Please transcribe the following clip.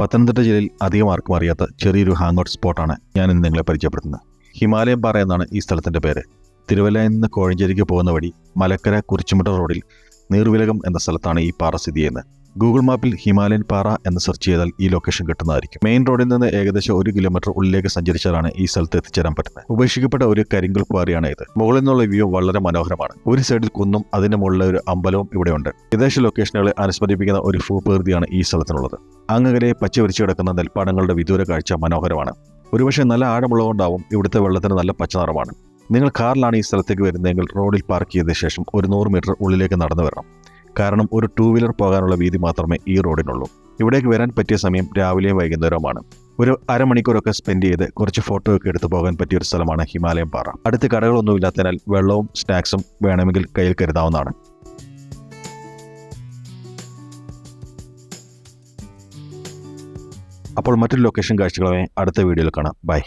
പത്തനംതിട്ട ജില്ലയിൽ അധികം ആർക്കും അറിയാത്ത ചെറിയൊരു ഹാങ് ഔട്ട് സ്പോട്ടാണ് ഞാൻ ഇന്ന് നിങ്ങളെ പരിചയപ്പെടുത്തുന്നത്. ഹിമാലയം പാറ എന്നാണ് ഈ സ്ഥലത്തിന്റെ പേര്. തിരുവല്ലയിൽ നിന്ന് കോഴഞ്ചേരിക്ക് പോകുന്ന വഴി മലക്കര കുരിച്ചുമുട്ട റോഡിൽ നീർവിലകം എന്ന സ്ഥലത്താണ് ഈ പാറ സ്ഥിതി ചെയ്യുന്നത്. ഗൂഗിൾ മാപ്പിൽ ഹിമാലയൻ പാറ എന്ന് സെർച്ച് ചെയ്താൽ ഈ ലൊക്കേഷൻ കിട്ടുന്നതായിരിക്കും. മെയിൻ റോഡിൽ നിന്ന് ഏകദേശം ഒരു കിലോമീറ്റർ ഉള്ളിലേക്ക് സഞ്ചരിച്ചാലാണ് ഈ സ്ഥലത്ത് എത്തിച്ചേരാൻ പറ്റുന്നത്. ഉപേക്ഷിക്കപ്പെട്ട ഒരു കരിങ്കൽ പാറയാണ് ഇത്. മുകളിൽ നിന്നുള്ള വ്യൂ വളരെ മനോഹരമാണ്. ഒരു സൈഡിൽ കുന്നും അതിന്റെ മുകളിലെ ഒരു അമ്പലവും ഇവിടെയുണ്ട്. വിദേശ ലൊക്കേഷനുകളെ അനുസ്മരിപ്പിക്കുന്ന ഒരു ഭൂപ്രകൃതിയാണ് ഈ സ്ഥലത്തിനുള്ളത്. അങ്ങകലെ പച്ച വിരിച്ചു കിടക്കുന്ന നെൽപ്പാടങ്ങളുടെ വിദൂര കാഴ്ച മനോഹരമാണ്. ഒരുപക്ഷെ നല്ല ആഴമുള്ളതുകൊണ്ടാവും ഇവിടുത്തെ വെള്ളത്തിന് നല്ല പച്ച നിറമാണ് നിങ്ങൾ കാറിലാണ് ഈ സ്ഥലത്തേക്ക് വരുന്നതെങ്കിൽ റോഡിൽ പാർക്ക് ചെയ്ത ശേഷം ഒരു നൂറ് മീറ്റർ ഉള്ളിലേക്ക് നടന്നു വരണം. കാരണം ഒരു ടൂ വീലർ പോകാനുള്ള വീതി മാത്രമേ ഈ റോഡിനുള്ളൂ. ഇവിടേക്ക് വരാൻ പറ്റിയ സമയം രാവിലെയും വൈകുന്നേരവുമാണ്. ഒരു അരമണിക്കൂറൊക്കെ സ്പെൻഡ് ചെയ്ത് കുറച്ച് ഫോട്ടോ ഒക്കെ എടുത്തു പോകാൻ പറ്റിയ ഒരു സ്ഥലമാണ് ഹിമാലയം പാറ. അടുത്ത് കടകളൊന്നുമില്ലാത്തതിനാൽ വെള്ളവും സ്നാക്സും വേണമെങ്കിൽ കയ്യിൽ കരുതാവുന്നതാണ്. അപ്പോൾ മറ്റൊരു ലൊക്കേഷൻ കാഴ്ചകളുമായി അടുത്ത വീഡിയോയിൽ കാണാം. ബൈ